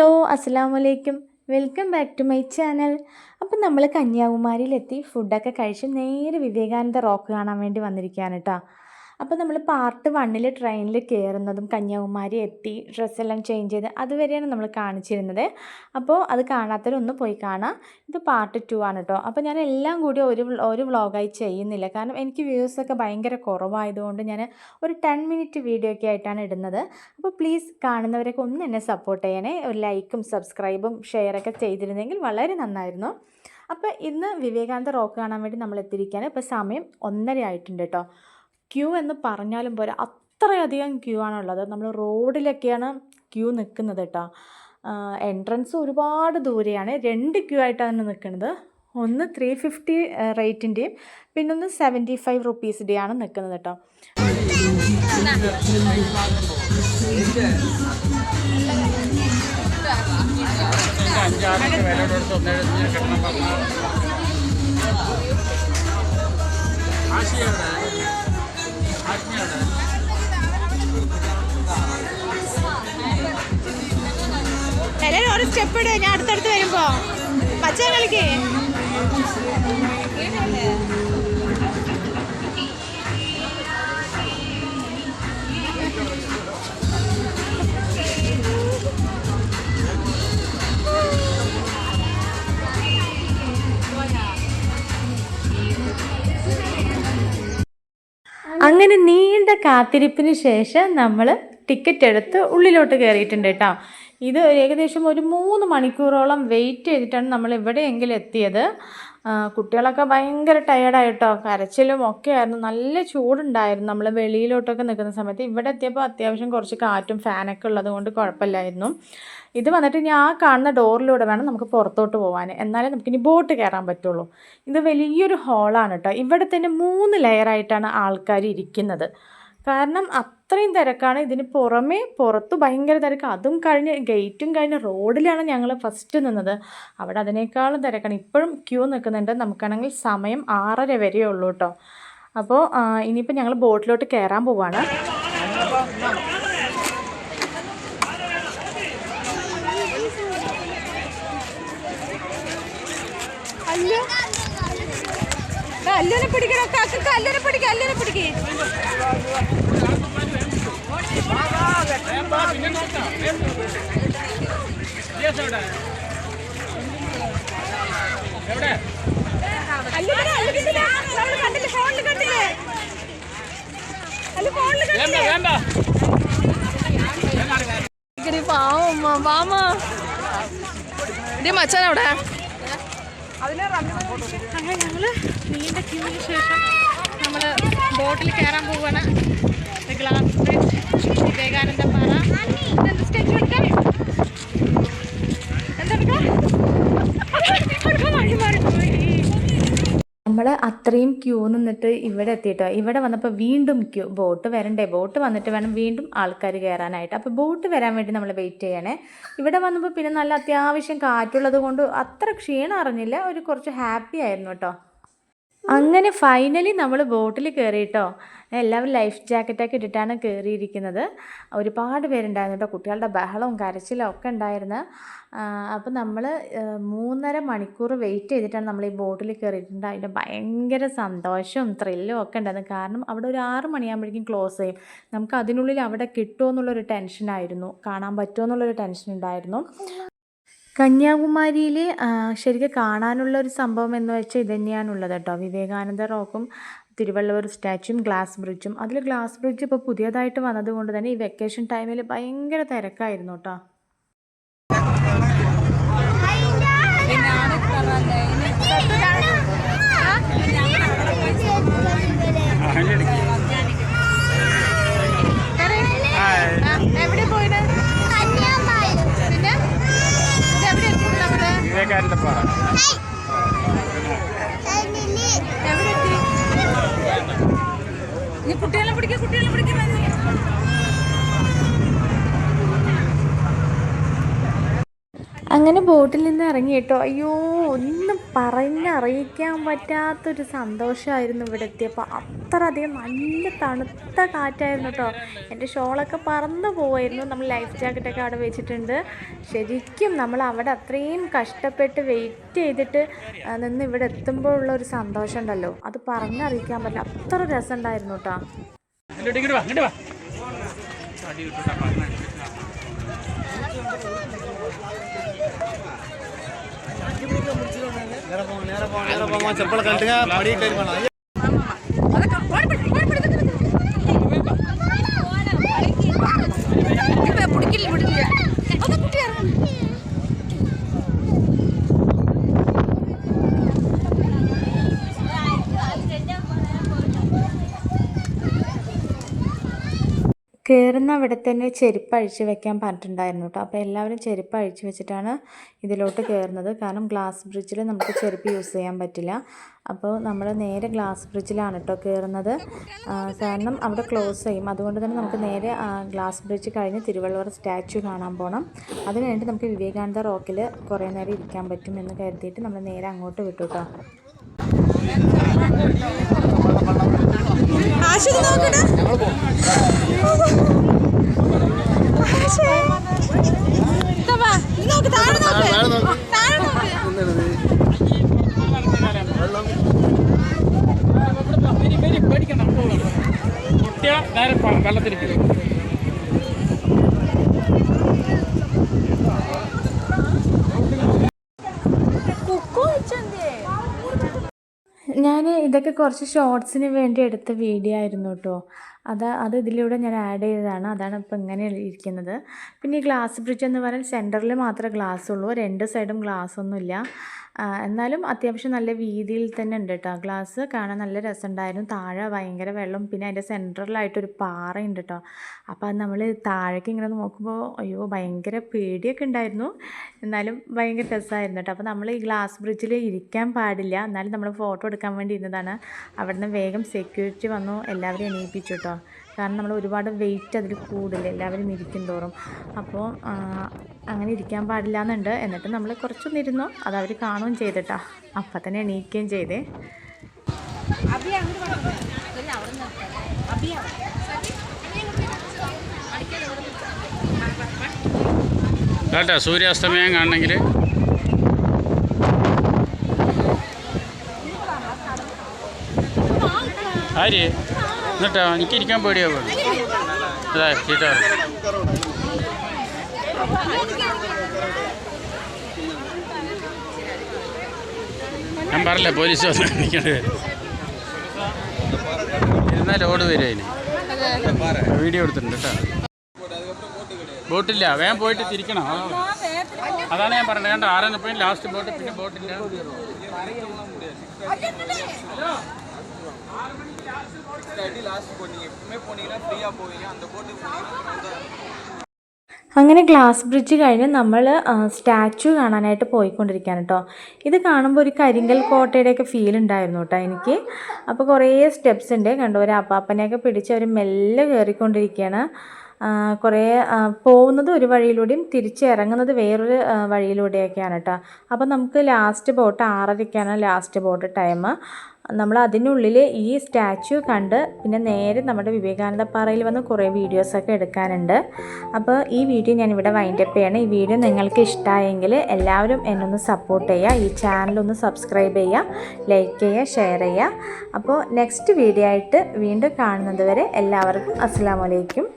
അസ്സാം വലൈക്കും welcome back to my channel. അപ്പം നമ്മൾ കന്യാകുമാരിയിലെത്തി ഫുഡൊക്കെ കഴിച്ച് നേരെ വിവേകാനന്ദ റോക്ക് കാണാൻ വേണ്ടി വന്നിരിക്കുകയാണ് കേട്ടോ. അപ്പോൾ നമ്മൾ പാർട്ട് വണ്ണിൽ ട്രെയിനിൽ കയറുന്നതും കന്യാകുമാരി എത്തി ഡ്രസ്സെല്ലാം ചേഞ്ച് ചെയ്ത് അതുവരെയാണ് നമ്മൾ കാണിച്ചിരുന്നത്. അപ്പോൾ അത് കാണാത്തവരൊന്ന് പോയി കാണാം. ഇത് പാർട്ട് ടു ആണ് കേട്ടോ അപ്പോൾ ഞാൻ എല്ലാം കൂടി ഒരു ഒരു വ്ളോഗായി ചെയ്യുന്നില്ല. കാരണം എനിക്ക് വ്യൂസൊക്കെ ഭയങ്കര കുറവായതുകൊണ്ട് ഞാൻ ഒരു ടെൻ മിനിറ്റ് വീഡിയോ ഒക്കെ ആയിട്ടാണ് ഇടുന്നത്. അപ്പോൾ പ്ലീസ് കാണുന്നവരൊക്കെ ഒന്ന് എന്നെ സപ്പോർട്ട് ചെയ്യണേ. ഒരു ലൈക്കും സബ്സ്ക്രൈബും ഷെയറൊക്കെ ചെയ്തിരുന്നെങ്കിൽ വളരെ നന്നായിരുന്നു. അപ്പോൾ ഇന്ന് വിവേകാനന്ദ റോക്ക് കാണാൻ വേണ്ടി നമ്മൾ എത്തിയിരിക്കുകയാണ് ഇപ്പോൾ സമയം ഒന്നര ആയിട്ടുണ്ട് കേട്ടോ ക്യൂ എന്ന് പറഞ്ഞാലും പോരാ അത്രയധികം ക്യൂ ആണുള്ളത്. നമ്മൾ റോഡിലൊക്കെയാണ് ക്യൂ നിൽക്കുന്നത് കേട്ടോ. എൻട്രൻസ് ഒരുപാട് ദൂരെയാണ്. രണ്ട് ക്യൂ ആയിട്ടാണ് നിൽക്കുന്നത് ഒന്ന് ത്രീ ഫിഫ്റ്റി റേറ്റിന്റെയും പിന്നെ ഒന്ന് സെവന്റി ഫൈവ് റുപ്പീസിന്റെയാണ് നിൽക്കുന്നത് കേട്ടോ. ആശയാണ് എല്ലാരും ഒരു സ്റ്റെപ്പ് ഇട് ഞാൻ അടുത്തടുത്ത് വരുമ്പോ. പച്ച കളിക്ക്. അങ്ങനെ നീണ്ട കാത്തിരിപ്പിന് ശേഷം നമ്മൾ ടിക്കറ്റ് എടുത്ത് ഉള്ളിലോട്ട് കയറിയിട്ടുണ്ട് കേട്ടോ. ഇത് ഏകദേശം ഒരു മൂന്ന് മണിക്കൂറോളം വെയിറ്റ് ചെയ്തിട്ടാണ് നമ്മൾ എവിടെയെങ്കിലും എത്തിയത്. കുട്ടികളൊക്കെ ഭയങ്കര ടയേർഡായിട്ടോ കരച്ചിലും ഒക്കെ ആയിരുന്നു. നല്ല ചൂടുണ്ടായിരുന്നു. നമ്മൾ വെളിയിലോട്ടൊക്കെ നിൽക്കുന്ന സമയത്ത് ഇവിടെ എത്തിയപ്പോൾ അത്യാവശ്യം കുറച്ച് കാറ്റും ഫാനൊക്കെ ഉള്ളത് കൊണ്ട് കുഴപ്പമില്ലായിരുന്നു. ഇത് വന്നിട്ട് ഞാൻ ആ കാണുന്ന ഡോറിലൂടെ വേണം നമുക്ക് പുറത്തോട്ട് പോകാൻ എന്നാലേ നമുക്കിനി ബോട്ട് കയറാൻ പറ്റുള്ളൂ. ഇത് വലിയൊരു ഹോളാണ് കേട്ടോ ഇവിടെ തന്നെ മൂന്ന് ലെയറായിട്ടാണ് ആൾക്കാർ ഇരിക്കുന്നത്. കാരണം അത്രയും തിരക്കാണ്. ഇതിന് പുറമേ പുറത്ത് ഭയങ്കര തിരക്ക്. അതും കഴിഞ്ഞ് ഗേറ്റും കഴിഞ്ഞ് റോഡിലാണ് ഞങ്ങൾ ഫസ്റ്റ് നിന്നത്. അവിടെ അതിനേക്കാളും തിരക്കാണ്. ഇപ്പോഴും ക്യൂ നിൽക്കുന്നുണ്ട്. നമുക്കാണെങ്കിൽ സമയം ആറര വരെയേ ഉള്ളൂ കേട്ടോ അപ്പോൾ ഇനിയിപ്പോൾ ഞങ്ങൾ ബോട്ടിലോട്ട് കയറാൻ പോവാണ് അല്ലു അല്ലുനെ പിടിക്കണോ കാക്ക അല്ലുനെ പിടിക്ക അല്ലുനെ പിടിക്ക് പിന്നെ നോക്കാം യെസ് എവിടെ എവിടെ അല്ലുനെ അല്ലുകിട്ടില്ല നമ്മൾ കണ്ടില്ല ഫോണിൽ കണ്ടില്ലേ? അല്ലു ഫോണിൽ കണ്ടില്ലേ? മച്ചാൻ അവിടെ. അതിനെ ഞങ്ങൾ നീണ്ട ക്യൂവിന് ശേഷം ബോട്ടിൽ കയറാൻ പോവാണ്. ഗ്ലാസ് വിവേകാനന്ദ പാറ. നമ്മൾ അത്രയും ക്യൂ നിന്നിട്ട് ഇവിടെ എത്തിയിട്ടോ? ഇവിടെ വന്നപ്പോൾ വീണ്ടും ക്യൂ ബോട്ട് വരണ്ടേ? ബോട്ട് വന്നിട്ട് വേണം വീണ്ടും ആൾക്കാർ കയറാനായിട്ട്. അപ്പോൾ ബോട്ട് വരാൻ വേണ്ടി നമ്മൾ വെയിറ്റ് ചെയ്യണേ. ഇവിടെ വന്നപ്പോൾ പിന്നെ നല്ല അത്യാവശ്യം കാറ്റുള്ളത് കൊണ്ട് അത്ര ക്ഷീണം അറിഞ്ഞില്ല. ഒരു കുറച്ച് ഹാപ്പി ആയിരുന്നു കേട്ടോ. അങ്ങനെ ഫൈനലി നമ്മൾ ബോട്ടിൽ കയറിയിട്ടോ എല്ലാവരും ലൈഫ് ജാക്കറ്റൊക്കെ ഇട്ടിട്ടാണ് കയറിയിരിക്കുന്നത് ഒരുപാട് പേരുണ്ടായിരുന്നു കേട്ടോ കുട്ടികളുടെ ബഹളവും കരച്ചിലും ഒക്കെ ഉണ്ടായിരുന്നു. അപ്പോൾ നമ്മൾ മൂന്നര മണിക്കൂർ വെയിറ്റ് ചെയ്തിട്ടാണ് നമ്മൾ ഈ ബോട്ടിൽ കയറിയിട്ടുണ്ട് അതിന്റെ ഭയങ്കര സന്തോഷവും ത്രില്ലും ഒക്കെ ഉണ്ടായിരുന്നു. കാരണം അവിടെ ഒരു ആറ് മണിയാകുമ്പോഴേക്കും ക്ലോസ് ചെയ്യും. നമുക്ക് അതിനുള്ളിൽ അവിടെ കിട്ടുമോ എന്നുള്ളൊരു ടെൻഷനായിരുന്നു കാണാൻ പറ്റുമോ എന്നുള്ളൊരു ടെൻഷൻ ഉണ്ടായിരുന്നു. കന്യാകുമാരിയിൽ ശരിക്കും കാണാനുള്ള ഒരു സംഭവം എന്ന് വെച്ചാൽ ഇത് തന്നെയാണുള്ളത് കേട്ടോ. വിവേകാനന്ദ റോക്കും തിരുവള്ളൂർ സ്റ്റാച്യൂം ഗ്ലാസ് ബ്രിഡ്ജും. അതിൽ ഗ്ലാസ് ബ്രിഡ്ജ് ഇപ്പോൾ പുതിയതായിട്ട് വന്നതുകൊണ്ട് തന്നെ ഈ വെക്കേഷൻ ടൈമിൽ ഭയങ്കര തിരക്കായിരുന്നു കേട്ടോ. എവിടെ പോയിന് പിന്നെ ഇത് എവിടെ എത്തി നമ്മൾ വിവേകാനന്ദ പാറ എവിടെ എത്തി നീ കുട്ടികളെ പിടിക്കുക കുട്ടികളെ പിടിക്കുന്നത് അങ്ങനെ ബോട്ടിൽ നിന്ന് ഇറങ്ങി കേട്ടോ. അയ്യോ ഒന്നും പറഞ്ഞറിയിക്കാൻ പറ്റാത്തൊരു സന്തോഷമായിരുന്നു ഇവിടെ എത്തിയപ്പോൾ. അത്ര അധികം നല്ല തണുത്ത കാറ്റായിരുന്നു കേട്ടോ. എന്റെ ഷോളൊക്കെ പറന്നു പോവായിരുന്നു. നമ്മൾ ലൈഫ് ജാക്കറ്റൊക്കെ അവിടെ വെച്ചിട്ടുണ്ട്. ശരിക്കും നമ്മൾ അവിടെ അത്രയും കഷ്ടപ്പെട്ട് വെയിറ്റ് ചെയ്തിട്ട് നിന്ന് ഇവിടെ എത്തുമ്പോഴുള്ള ഒരു സന്തോഷം ഉണ്ടല്ലോ അത് പറഞ്ഞറിയിക്കാൻ പറ്റില്ല. അത്ര இங்கிட்டு வா இங்கிட்டு வா அடி விட்டுட்டா பாருங்க நேரம் போங்க நேரம் போங்க நேரம் போங்க செப்பலை கழட்டுங்க மடியை கிளியர் കയറുന്ന അവിടെ തന്നെ ചെരുപ്പ് അഴിച്ച് വെക്കാൻ പറഞ്ഞിട്ടുണ്ടായിരുന്നു കേട്ടോ. അപ്പോൾ എല്ലാവരും ചെരുപ്പ് അഴിച്ച് വെച്ചിട്ടാണ് ഇതിലോട്ട് കയറുന്നത് കാരണം ഗ്ലാസ് ബ്രിഡ്ജിൽ നമുക്ക് ചെരുപ്പ് യൂസ് ചെയ്യാൻ പറ്റില്ല. അപ്പോൾ നമ്മൾ നേരെ ഗ്ലാസ് ബ്രിഡ്ജിലാണ് കേട്ടോ കയറുന്നത് കാരണം അവിടെ ക്ലോസ് ചെയ്യും. അതുകൊണ്ട് തന്നെ നമുക്ക് നേരെ ഗ്ലാസ് ബ്രിഡ്ജ് കഴിഞ്ഞ് തിരുവള്ളുവർ സ്റ്റാച്ചു കാണാൻ പോകണം അതിന് വേണ്ടി നമുക്ക് വിവേകാനന്ദ റോക്കിൽ കുറേ നേരം ഇരിക്കാൻ പറ്റും എന്ന് കരുതിയിട്ട് നമ്മൾ നേരെ അങ്ങോട്ട് വിട്ടു കേട്ടോ. ആശു ഇത് നോക്കട്ടെ ആശേ. ഇതാ വാ, നോക്ക്, താഴെ നോക്ക്. താഴെ നോക്ക്. പേടി ഞാൻ ഇതൊക്കെ കുറച്ച് ഷോർട്സിന് വേണ്ടി എടുത്ത വീഡിയോ ആയിരുന്നു കേട്ടോ അത് അത് ഇതിലൂടെ ഞാൻ ആഡ് ചെയ്തതാണ്. അതാണ് ഇപ്പോൾ ഇങ്ങനെ ഇരിക്കുന്നത്. പിന്നെ ഈ ഗ്ലാസ് ബ്രിഡ്ജ് എന്ന് പറഞ്ഞാൽ സെന്ററിൽ മാത്രമേ ഗ്ലാസ് ഉള്ളൂ. രണ്ട് സൈഡും ഗ്ലാസ് ഒന്നുമില്ല. എന്നാലും അത്യാവശ്യം നല്ല വീതിയിൽ തന്നെ ഉണ്ട് കേട്ടോ ഗ്ലാസ് കാണാൻ നല്ല രസമുണ്ടായിരുന്നു. താഴെ ഭയങ്കര വെള്ളം പിന്നെ അതിന്റെ സെന്ററിലായിട്ടൊരു പാറയുണ്ട് കേട്ടോ അപ്പോൾ അത് നമ്മൾ താഴേക്ക് ഇങ്ങനെ നോക്കുമ്പോൾ അയ്യോ ഭയങ്കര പേടിയൊക്കെ ഉണ്ടായിരുന്നു. എന്നാലും ഭയങ്കര രസമായിരുന്നു കേട്ടോ അപ്പോൾ നമ്മൾ ഈ ഗ്ലാസ് ബ്രിഡ്ജിൽ ഇരിക്കാൻ പാടില്ല. എന്നാലും നമ്മൾ ഫോട്ടോ എടുക്കാൻ വേണ്ടി ഇരുന്നതാണ്. അവിടുന്ന് വേഗം സെക്യൂരിറ്റി വന്നു. എല്ലാവരെയും എണീപ്പിച്ചു കേട്ടോ കാരണം നമ്മൾ ഒരുപാട് വെയിറ്റ് അതിൽ കൂടില്ല എല്ലാവരും ഇരിക്കും തോറും അപ്പോൾ അങ്ങനെ ഇരിക്കാൻ പാടില്ല എന്നുണ്ട് എന്നിട്ട് നമ്മൾ കുറച്ചൊന്ന് ഇരുന്നു അത് അവർ കാണുകയും ചെയ്തിട്ടാ. അപ്പം തന്നെ എണീക്കുകയും ചെയ്തേ. കേട്ടോ സൂര്യാസ്തമയം കാണണമെങ്കിൽ ആര്? എന്നിട്ടോ എനിക്ക് ഇരിക്കാൻ പേടിയാവും അതാ ഞാൻ പറഞ്ഞില്ല പോലീസ് വന്ന് ഇരുന്നാൽ ലോഡ് വരും അതിന്. വീഡിയോ എടുത്തിട്ടുണ്ട് കേട്ടോ. ബോട്ടില്ല വേഗം പോയിട്ട് തിരിക്കണം. അതാണ് അതാണ് ഞാൻ പറഞ്ഞത്. കേട്ടോ ആരാണ് പോയി ലാസ്റ്റ് ബോട്ട് പിന്നെ ബോട്ടില്ല അങ്ങനെ ഗ്ലാസ് ബ്രിഡ്ജ് കഴിഞ്ഞ് നമ്മൾ സ്റ്റാച്ചു കാണാനായിട്ട് പോയിക്കൊണ്ടിരിക്കുകയാണ് കേട്ടോ ഇത് കാണുമ്പോൾ ഒരു കരിങ്കൽ കോട്ടയുടെയൊക്കെ ഫീൽ ഉണ്ടായിരുന്നു കേട്ടോ എനിക്ക്. അപ്പോൾ കുറേ സ്റ്റെപ്സ് ഉണ്ട് കണ്ടോ ഒരു അപ്പാപ്പനെയൊക്കെ പിടിച്ച് അവർ മെല്ലെ കയറിക്കൊണ്ടിരിക്കുകയാണ് കുറേ പോകുന്നത് ഒരു വഴിയിലൂടെയും തിരിച്ച് ഇറങ്ങുന്നത് വേറൊരു വഴിയിലൂടെയൊക്കെയാണ് കേട്ടോ. അപ്പോൾ നമുക്ക് ലാസ്റ്റ് ബോട്ട് ആറരയ്ക്കാണ് ലാസ്റ്റ് ബോട്ട് ടൈം നമ്മൾ അതിനുള്ളിൽ ഈ സ്റ്റാച്യു കണ്ട് പിന്നെ നേരെ നമ്മുടെ വിവേകാനന്ദ പാറയിൽ വന്ന് കുറേ വീഡിയോസൊക്കെ എടുക്കാനുണ്ട്. അപ്പോൾ ഈ വീഡിയോ ഞാനിവിടെ വൈൻഡപ്പ് ചെയ്യണം. ഈ വീഡിയോ നിങ്ങൾക്ക് ഇഷ്ടമായെങ്കിൽ എല്ലാവരും എന്നെ ഒന്ന് സപ്പോർട്ട് ചെയ്യുക. ഈ ചാനലൊന്ന് സബ്സ്ക്രൈബ് ചെയ്യുക ലൈക്ക് ചെയ്യുക ഷെയർ ചെയ്യുക. അപ്പോൾ നെക്സ്റ്റ് വീഡിയോ ആയിട്ട് വീണ്ടും കാണുന്നത് വരെ എല്ലാവർക്കും അസ്സാം വലൈക്കും